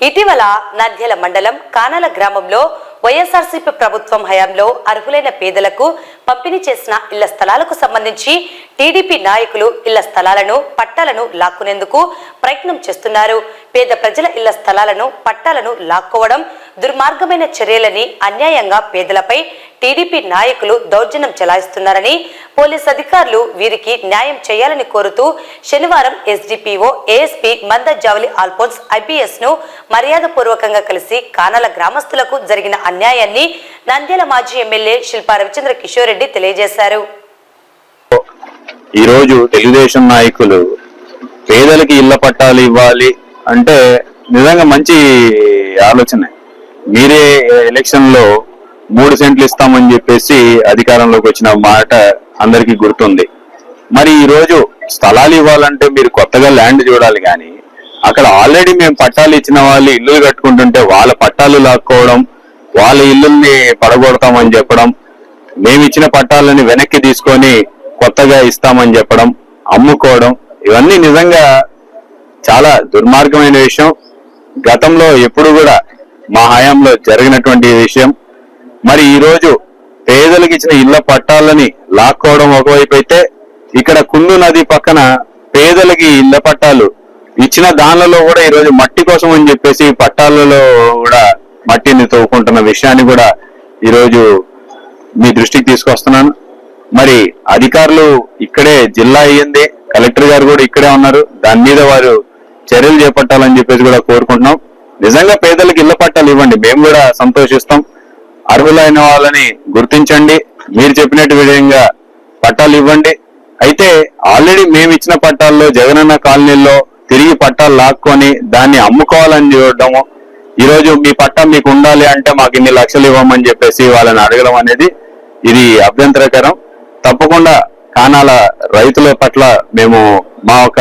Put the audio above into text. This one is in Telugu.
ఇటీవల నంద్యాల మండలం కానాల గ్రామంలో వైఎస్ఆర్సీపీ ప్రభుత్వం హయాంలో అర్హులైన పేదలకు పంపిణీ చేసిన ఇళ్ళ స్థలాలకు సంబంధించి టీడీపీ నాయకులు ఇళ్ళ స్థలాలను పట్టాలను లాక్కునేందుకు ప్రయత్నం చేస్తున్నారు. పేద ప్రజల ఇళ్ళ స్థలాలను పట్టాలను లాక్కోవడం దుర్మార్గమైన చర్యలని అన్యాయంగా పేదలపై టీడీపీ నాయకులు దౌర్జన్యం చెలాయిస్తున్నారని పోలీస్ అధికారులు వీరికి న్యాయం చేయాలని కోరుతూ శనివారం ఎస్డిపిఓ ఏఎస్పీ మంద జావలి ఆల్ఫోన్స్ ఐపీఎస్ను మర్యాదపూర్వకంగా కలిసి కానల గ్రామస్తులకు జరిగిన అన్యాయాన్ని నంద్యాల మాజీ ఎమ్మెల్యే శిల్పా రవిచంద్ర కిషోర్ రెడ్డి తెలియజేశారు. ఈరోజు తెలుగుదేశం నాయకులు పేదలకి ఇళ్ళ పట్టాలు ఇవ్వాలి అంటే నిజంగా మంచి ఆలోచన. మీరే ఎలక్షన్లో మూడు సెంట్లు ఇస్తామని చెప్పేసి అధికారంలోకి వచ్చిన మాట అందరికీ గుర్తుంది. మరి ఈ రోజు స్థలాలు ఇవ్వాలంటే మీరు కొత్తగా ల్యాండ్ చూడాలి కానీ అక్కడ ఆల్రెడీ మేము పట్టాలు ఇచ్చిన వాళ్ళు ఇల్లు కట్టుకుంటుంటే వాళ్ళ పట్టాలు లాక్కోవడం వాళ్ళ ఇల్లుల్ని పడగొడతామని చెప్పడం మేము ఇచ్చిన పట్టాలని వెనక్కి తీసుకొని కొత్తగా ఇస్తామని చెప్పడం అమ్ముకోవడం ఇవన్నీ నిజంగా చాలా దుర్మార్గమైన విషయం. గతంలో ఎప్పుడు కూడా మా హయాంలో జరిగినటువంటి విషయం. మరి ఈ రోజు పేదలకు ఇచ్చిన ఇళ్ళ పట్టాలని లాక్కోవడం ఒకవైపు అయితే ఇక్కడ కుందు నది పక్కన పేదలకి ఇళ్ళ పట్టాలు ఇచ్చిన దానిలో కూడా ఈరోజు మట్టి కోసం అని చెప్పేసి పట్టాలలో కూడా మట్టిని తోకుంటున్న విషయాన్ని కూడా ఈరోజు మీ దృష్టికి తీసుకొస్తున్నాను. మరి అధికారులు ఇక్కడే జిల్లా అయ్యింది. కలెక్టర్ గారు కూడా ఇక్కడే ఉన్నారు. దాని మీద వారు చర్యలు చేపట్టాలని చెప్పేసి కూడా కోరుకుంటున్నాం. నిజంగా పేదలకు ఇళ్ళ పట్టాలు ఇవ్వండి. మేము కూడా సంతోషిస్తాం. అర్హులైన వాళ్ళని గుర్తించండి. మీరు చెప్పినట్టు విధంగా పట్టాలు ఇవ్వండి. అయితే ఆల్రెడీ మేము ఇచ్చిన పట్టాల్లో జగనన్న కాలనీలో తిరిగి పట్టాలు లాక్కొని దాన్ని అమ్ముకోవాలని చూడడము. ఈరోజు మీ పట్టా మీకు ఉండాలి అంటే మాకు ఇన్ని లక్షలు ఇవ్వమని చెప్పేసి వాళ్ళని అడగడం అనేది ఇది అభ్యంతరకరం. తప్పకుండా కానాల రైతుల పట్ల మేము మా ఒక